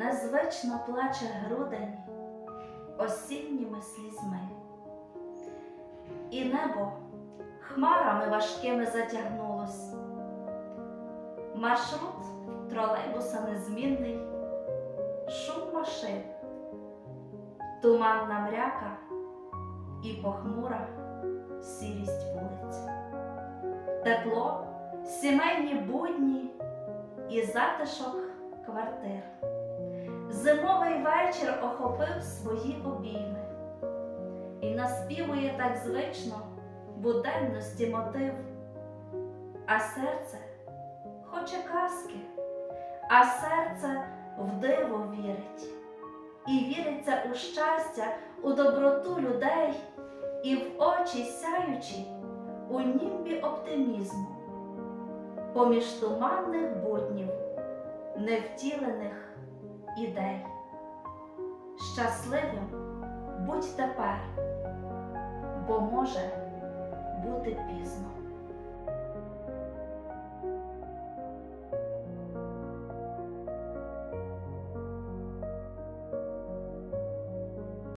незвично плаче грудень осінніми слізьми, і небо хмарами важкими затягнулось. Маршрут тролейбуса незмінний, шум машин, туманна мряка і похмура сірість вулиць, тепло, сімейні будні і затишок квартир. Зимовий вечір охопив свої обійми. І наспівує так звично буденності мотив, а серце хоче казки, а серце в диво вірить, і віриться у щастя, у доброту людей, і в очі сяючі у німбі оптимізму, поміж туманних буднів, невтілених ідей. Щасливим будь тепер, бо може бути пізно.